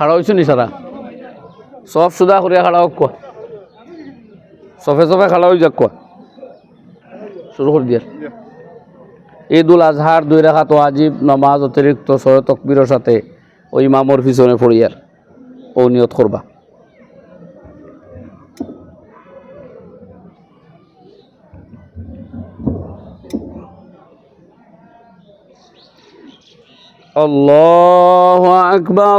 খাড়া হয়েছো নি সারা সব সুদা করিয়া খাড়া হোক কোয়া সফে সফে খাড়া হয়ে যাক কোয়া শুরু করে দিয়ে ঈদ উল আজহার দুই রেখা তো আজিব নমাজ অতিরিক্ত ছয় তকবিরের সাথে ওই ইমামর পিছনে পড়িয়ার ও নিয়ত করবা الله أكبر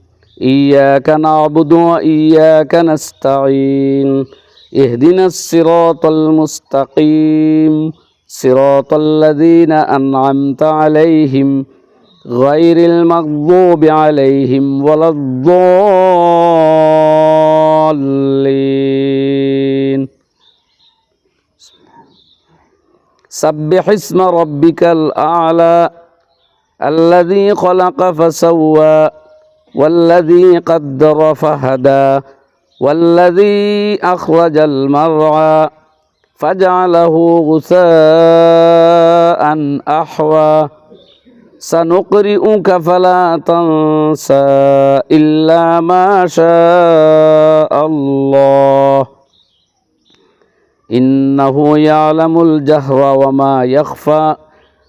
إياك نعبد وإياك نستعين. اهدنا الصراط المستقيم. صراط الذين أنعمت عليهم غير المغضوب عليهم ولا الضالين. سبح اسم ربك الأعلى الذي خلق فسوى. والذي قدر فهدى والذي أخرج المرعى فجعله غثاء أحوى. سنقرئك فلا تنسى إلا ما شاء الله. إنه يعلم الجهر وما يخفى.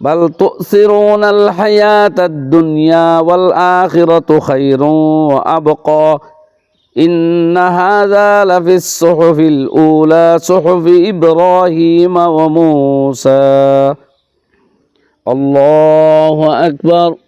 بل تؤثرون الحياة الدنيا والآخرة خير وأبقى. إن هذا لفي الصحف الأولى صحف إبراهيم وموسى. الله أكبر.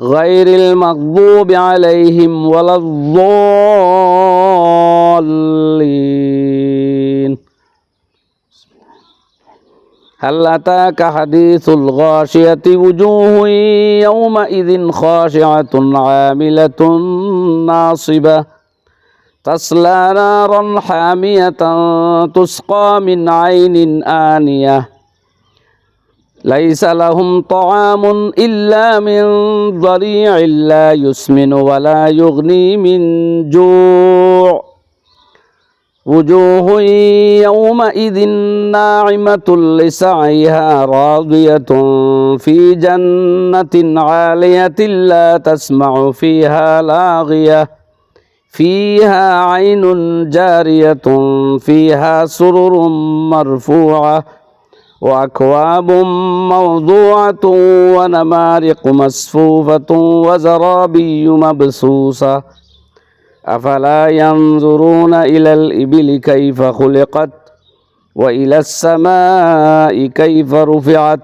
غير المغضوب عليهم ولا الضالين. هل أتاك حديث الغاشية وجوه يومئذ خاشعة عاملة ناصبة؟ تصلى نارا حامية تسقى من عين آنية. ليس لهم طعام إلا من ضريع لا يسمن ولا يغني من جوع. وجوه يومئذ ناعمة لسعيها راضية في جنة عالية لا تسمع فيها لاغية. فيها عين جارية فيها سرر مرفوعة. وأكواب موضوعة ونمارق مسفوفة وزرابي مبسوسة. أفلا ينظرون إلى الإبل كيف خلقت؟ وإلى السماء كيف رفعت؟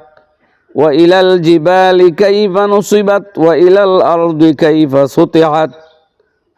وإلى الجبال كيف نصبت؟ وإلى الأرض كيف سطحت؟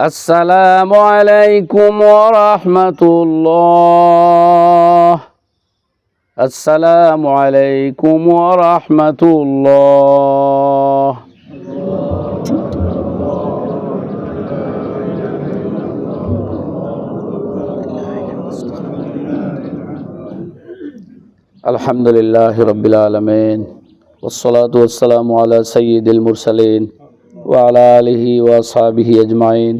السلام عليكم ورحمة الله. السلام عليكم ورحمة الله. الحمد لله رب العالمين. والصلاة والسلام على سيد المرسلين وعلى آله وأصحابه أجمعين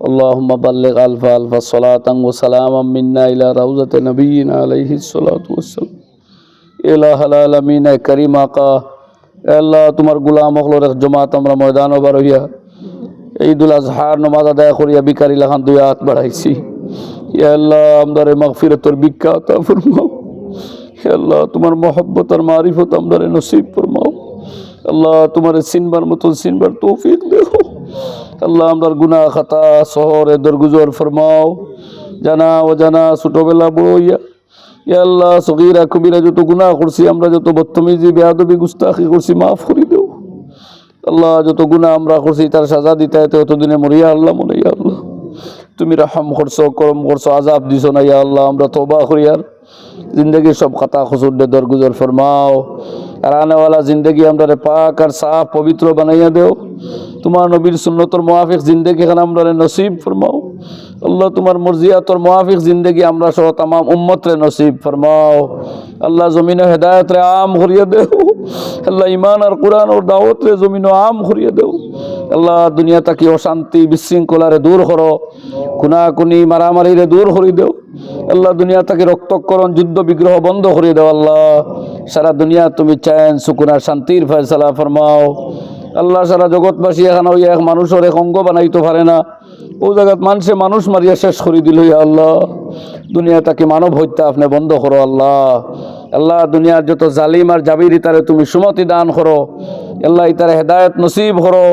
اللهم بلغ ألف ألف صلاة وسلاما منا إلى روضة نبينا عليه الصلاة والسلام إله العالمين كريم آقا আল্লাহ তোমার গুলাম হকলোর এক জমাত আমরা ময়দান বার হইয়া ঈদুল আজহার নমাজ আদায় করিয়া বিকারি লাখান দুই হাত বাড়াইছি ইয়া আল্লাহ আমদারে মাগফিরতর বিখ্যাত ফরমাও হে আল্লাহ তোমার মহব্বত আর মারিফত আমদারে নসিব ফরমাও আল্লাহ তোমার সিনবার মতো সিনবার তৌফিক দেও। আল্লাহ আমদার গুনা খাতা শহরে দরগুজর ফরমাও। জানা ও জানা ছোটবেলা বড় ইয়া ইয়া আল্লাহ সগীরা কবিরা যত গুনাহ করছি, আমরা যত বদতমিজি, বেয়াদবি, গুস্তাখি করছি, মাফ করে দেও। আল্লাহ যত গুনাহ আমরা করছি, তার সাজা দিতে অতদিনে মরিয়া আল্লাহ মনে ইয়া আল্লাহ। তুমি রাহাম করছ, করম করছ আজাব দিছো না ইয়া আল্লাহ, আমরা তোবা করি আর। জিন্দগি সব খাতা খুসুর দরগুজর ফরমাও। আর আনেওয়ালা জিন্দগি আমরা পাক আর সাফ পবিত্র বানাইয়া দেও। তোমার নবীর সুন্নতর মোয়াফিক জিন্দগি খান আমরা নসিব ফরমাও। আল্লাহ তোমার মর্জিয়াতর মোয়াফিক জিন্দগি আমরা সহ তাম উম্মত রে নসিব, ফরমাও। আল্লাহ জমিনে হেদায়ত রে আম করিয়া দেও। আল্লাহ ইমান আর কোরআন ওর দাওয়াত রে জমিন আম করিয়া দেও। আল্লাহ দুনিয়া তাকি অশান্তি বিশৃঙ্খলারে দূর করো, খুনাখুনি মারামারিরে দূর করি দেও। আল্লাহ দুনিয়া তাকে রক্তকরণ, যুদ্ধ বিগ্রহ বন্ধ করে দেও আল্লাহ। সারা দুনিয়া তুমি চায়েন সুকুনার শান্তির ফয়সালা, ফরমাও। আল্লাহ সারা জগৎবাসী এখন ওই এক মানুষের এক অঙ্গ বানাইতে পারে না। ও জায়গাত মানুষে মানুষ মারিয়া শেষ করে দিল ইয়া আল্লাহ দুনিয়া তাকে মানব হত্যা আপনি বন্ধ করো আল্লাহ আল্লাহ দুনিয়ার যত জালিম আর জাবির ইতারে তুমি সুমতি দান করো আল্লাহ ইতারে হেদায়ত নসিব করো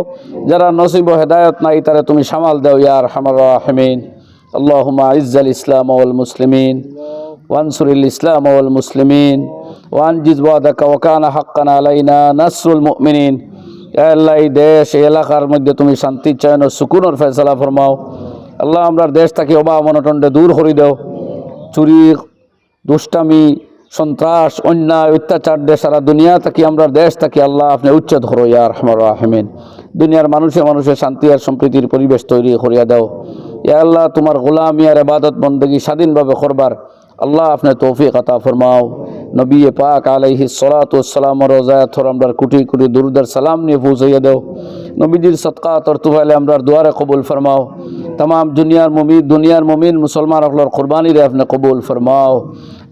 যারা নসিব ও হেদায়ত না ইতারে তুমি সামাল দাও ইয়ার হামার রাহমিন اللهم أعز الإسلام والمسلمين وانصر الإسلام والمسلمين وأنجز وعدك وكان حقا علينا نصر المؤمنين يا আল্লাহ এই দেশ এই এলাকার মধ্যে তুমি শান্তি চয়ন সুকুনের ফেসলা ফরমাও। আল্লাহ আমরা দেশ থেকে অবা মনটন্ডে দূর করে দাও। চুরি, দুষ্টামি, সন্ত্রাস, অন্যায় অত্যাচার দেশ সারা দুনিয়া থাকি আমরা দেশ থাকি আল্লাহ আপনি উচ্ছেদ করো ইয়ার রহমান রাহমিন। দুনিয়ার মানুষে মানুষের শান্তি আর সম্প্রীতির পরিবেশ তৈরি করিয়া দাও। ইয়া আল্লাহ, তোমার গোলাম ইয়ার আবাদত বন্দগি স্বাধীনভাবে করবার আল্লাহ আপনার তৌফিক আতা ফরমাও। নবী পাক আলহি সলাতাম রোজায়তর আমরা কুটি কুটি দুরুদার সালাম নিয়ে পৌঁছাইয়া দেও। নবীজির সৎকা তরতুফাইলে আমরা দুয়ারে কবুল ফরমাও। তাম দুনিয়ার মমিন দুনিয়ার মমিন মুসলমান অকলোর কোরবানি আপনি কবুল ফরমাও।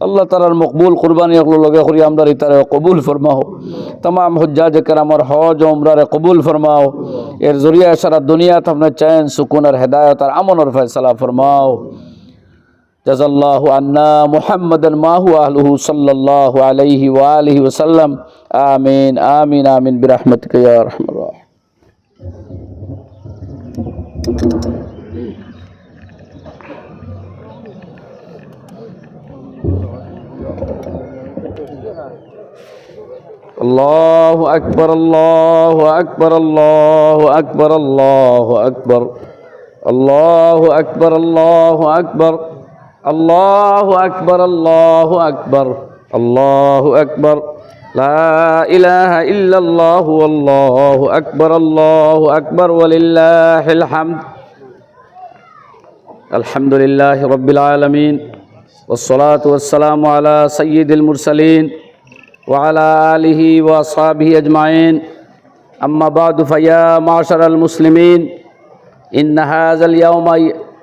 আল্লাহ তালার মকবুল কোরবানি লগে করি আমরা ইতারে কবুল ফরমাও। তাম হজ্জাজ কেরামর হজ উমরারে কবুল ফরমাও। এর জরিয়া সারা দুনিয়াত আপনার চয়ন, সুকুন আর হেদায়ত আর আমন ফয়সলা ফরমাও। جزا الله عنا محمدا ما هو أهله صلى الله عليه وآله وسلم. آمين آمين آمين برحمتك يا أرحم الراحمين الله أكبر الله أكبر الله أكبر الله أكبر الله أكبر الله أكبر الله أكبر আল্লাহ আকবর আল্লাহ আকবর আল্লাহ আকবর। ইহ আল্লাহ আকবর আল্লাহ আকবর ওলিল্লাহামদ আলহামদুলিল্লাহ রবিল আলমিন ওসলাত ওসালাম আলা সঈদুল মুরসলিন ওয়ালা আলহি ওয়াসাবি আজমাইন। আম্মাবাদ ফয়া মাশার আল মুসলিমিন ইন্নাহাজ আল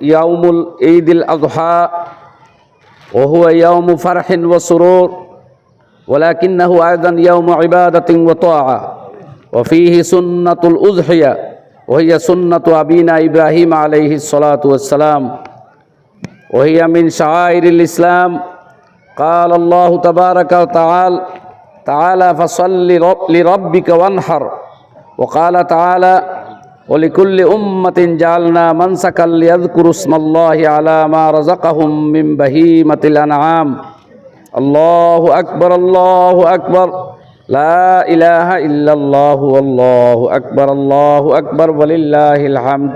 يوم العيد الأضحى وهو يوم فرح وسرور ولكنه أيضا يوم عبادة وطاعة وفيه سنة الأضحية وهي سنة أبينا إبراهيم عليه الصلاة والسلام وهي من شعائر الإسلام. قال الله تبارك وتعالى تعالى فصل لرب- لربك وانحر وقال تعالى ولكل أمة جعلنا منسكا ليذكروا اسم الله على ما رزقهم من بهيمة الأنعام. الله أكبر الله أكبر. لا إله إلا الله والله أكبر الله أكبر ولله الحمد.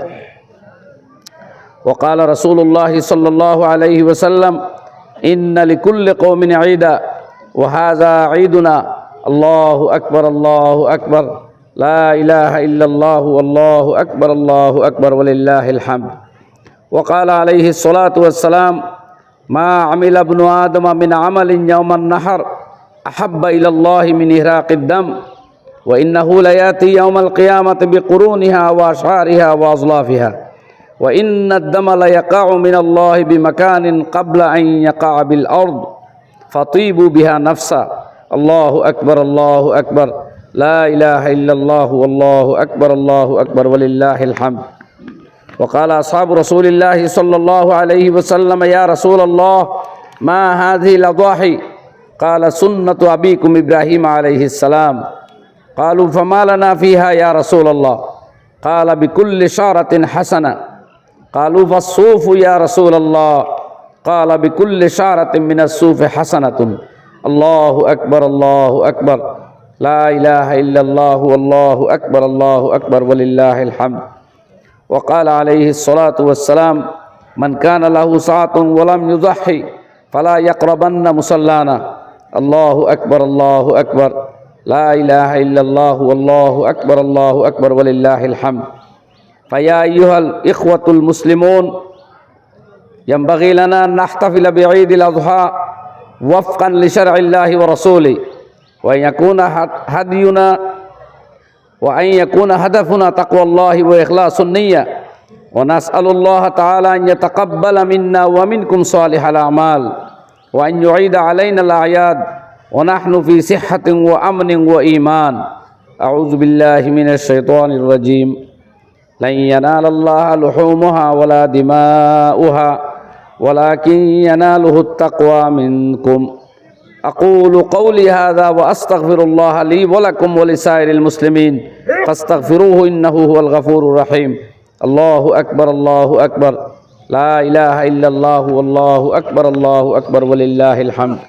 وقال رسول الله صلى الله عليه وسلم إن لكل قوم عيدا وهذا عيدنا. الله أكبر الله أكبر. لا إله إلا الله والله أكبر الله أكبر ولله الحمد. وقال عليه الصلاة والسلام ما عمل ابن آدم من عمل يوم النحر أحب إلى الله من إهراق الدم وإنه ليأتي يوم القيامة بقرونها وأشعارها وأظلافها وإن الدم ليقع من الله بمكان قبل أن يقع بالأرض فطيبوا بها نفسا. الله أكبر الله أكبر. لا إله إلا الله والله أكبر الله أكبر ولله الحمد. وقال أصحاب رسول الله صلى الله عليه وسلم يا رسول الله ما هذه الأضاحي؟ قال سنة أبيكم إبراهيم عليه السلام. قالوا فما لنا فيها يا رسول الله؟ قال بكل شعرة حسنة. قالوا فالصوف يا رسول الله. قال بكل شعرة من الصوف حسنة. الله أكبر الله أكبر. لا إله إلا الله والله أكبر الله أكبر ولله الحمد. وقال عليه الصلاة والسلام من كان له ساعة ولم يضحي فلا يقربن مصلانا. الله أكبر الله أكبر. لا إله إلا الله والله أكبر الله أكبر ولله الحمد. فيا أيها الإخوة المسلمون ينبغي لنا أن نحتفل بعيد الأضحى وفقا لشرع الله ورسوله. وأن يكون هدينا وأن يكون هدفنا تقوى الله وإخلاص النية. ونسأل الله تعالى أن يتقبل منا ومنكم صالح الأعمال. وأن يعيد علينا الأعياد. ونحن في صحة وأمن وإيمان. أعوذ بالله من الشيطان الرجيم. لن ينال الله لحومها ولا دماؤها. ولكن يناله التقوى منكم. أقول قولي هذا وأستغفر الله لي ولكم ولسائر المسلمين. فاستغفروه إنه هو الغفور الرحيم. الله أكبر الله أكبر. لا إله إلا الله والله أكبر الله أكبر ولله الحمد.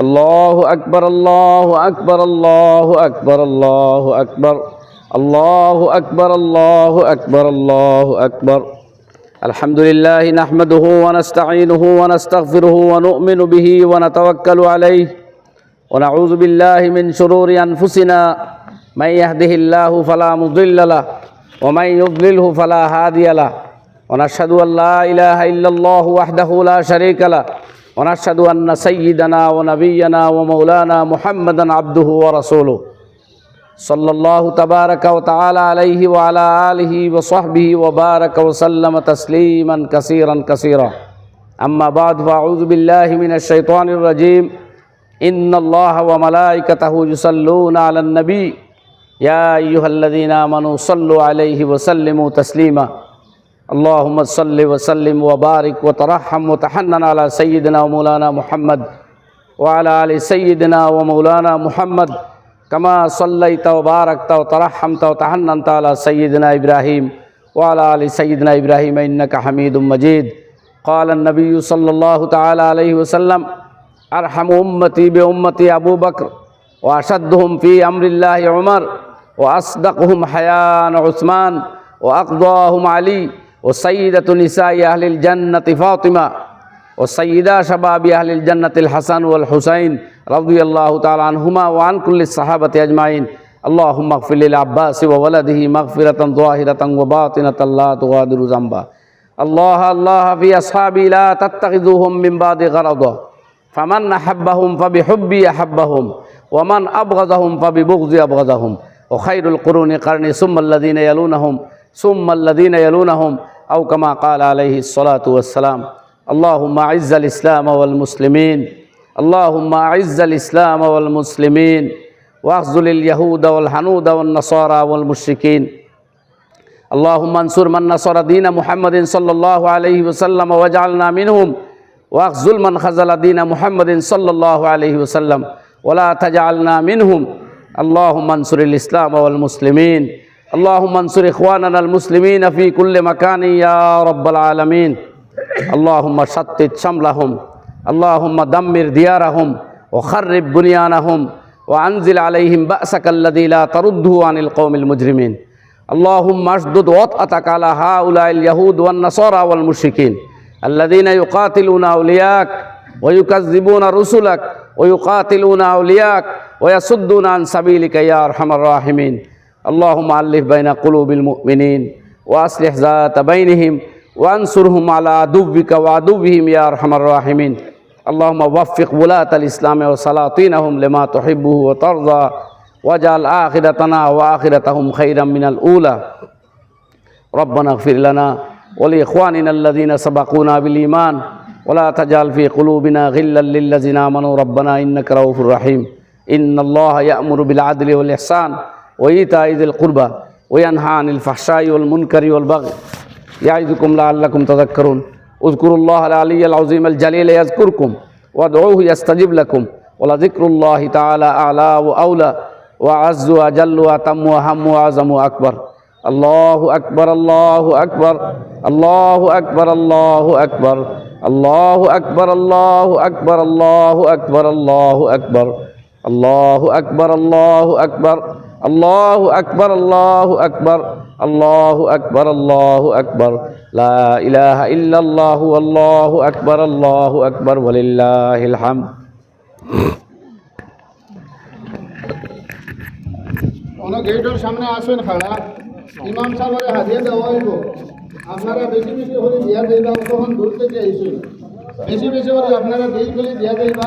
الله أكبر الله أكبر الله أكبر الله أكبر الله أكبر الله أكبر الله أكبر. الحمد لله نحمده ونستعينه ونستغفره ونؤمن به ونتوكل عليه. ونعوذ بالله من شرور أنفسنا. من يهده الله فلا مضل له ومن يضلله فلا هادي له. ونشهد أن لا إله إلا الله وحده لا شريك له. ونشهد أن سيدنا ونبينا ومولانا محمدا عبده ورسوله. صلى الله تبارك وتعالى عليه وعلى آله وصحبه وبارك وسلم تسليما كثيرا كثيرا. أما بعد فأعوذ بالله من الشيطان الرجيم. إن الله وملائكته يصلون على النبي. يا أيها الذين آمنوا صلوا عليه وسلموا تسليما. اللهم صل وسلم وبارك وترحم وتحنن على سيدنا ومولانا محمد وعلى آل سيدنا ومولانا محمد كما صليت وباركت وترحمت وتحننت على سيدنا إبراهيم وعلى آل سيدنا إبراهيم إنك حميد مجيد. قال النبي صلى الله تعالى عليه وسلم أرحم أمتي بأمتي أبو بكر وأشدهم في أمر الله عمر وأصدقهم حياء عثمان وأقضاهم علي ও সঈদাতুন ইসাই আহলিল জান্নাতি ফাতিমা ও সঈদা শাবাবি আহলিল জান্নাতিল হাসান ওয়াল হুসাইন রাদিয়াল্লাহু তাআলা আনহুমা ওয়া আন কুল্লি সাহাবাতি আজমাইন اللهم اغفر للعباس وولده مغفرة ظاهرة وباطنة لا تغادر ذنبا الله الله في أصحابي لا تتخذوهم من بعد غرضه فمن أحبهم فبحبي أحبهم ومن أبغضهم فببغض أبغضهم وخير القرون قرني ثم الذين يلونهم ثم الذين يلونهم أو كما قال عليه الصلاة والسلام اللهم أعز الإسلام والمسلمين اللهم أعز الإسلام والمسلمين وأخذل اليهود والحنود والنصارى والمشركين. اللهم انصر من نصر دين محمد صلى الله عليه وسلم واجعلنا منهم وأخذل من خذل دين محمد صلى الله عليه وسلم ولا تجعلنا منهم. اللهم انصر الإسلام والمسلمين. اللهم انصر إخواننا المسلمين في كل مكان يا رب العالمين. اللهم شتت شملهم. اللهم دمر ديارهم. وخرب بنيانهم. وأنزل عليهم بأسك الذي لا ترده عن القوم المجرمين. اللهم اشدد وطأتك على هؤلاء اليهود والنصارى والمشركين. الذين يقاتلون أولياءك ويكذبون رسلك ويقاتلون أولياءك ويصدون عن سبيلك يا أرحم الراحمين. اللهم ألف بين قلوب المؤمنين وأصلح ذات بينهم وانصرهم على عدوك وعدوهم يا أرحم الراحمين. اللهم وفق ولاة الإسلام وسلاطينهم لما تحبه وترضى واجعل آخرتنا وآخرتهم خيرا من الأولى. ربنا اغفر لنا ولإخواننا الذين سبقونا بالإيمان. ولا تجعل في قلوبنا غلا للذين آمنوا. ربنا إنك رؤوف رحيم. إن الله يأمر بالعدل والإحسان. وإيتاء ذي القربى وينهى عن الفحشاء والمنكر والبغي. يعظكم لعلكم تذكرون. اذكروا الله العلي العظيم الجليل يذكركم وادعوه يستجب لكم. ولذكر الله تعالى أعلى وأولى وأعز وأجل وأتم وأهم وأعظم وأكبر. الله أكبر الله أكبر الله أكبر الله أكبر الله أكبر الله أكبر الله أكبر الله أكبر الله أكبر الله أكبر. আল্লাহ আকবর আল্লাহ আকবর আল্লাহ আকবর আল্লাহ আকবর। লাহ ইহ আল্লাহ আকবর আল্লাহ আকবর বলিল্লাহাম আপনারা বেশি বেশি হলে দিয়া দেবা তখন দূর থেকে আইসেন বেশি বেশি হলে আপনারা দেই দিয়া দেবা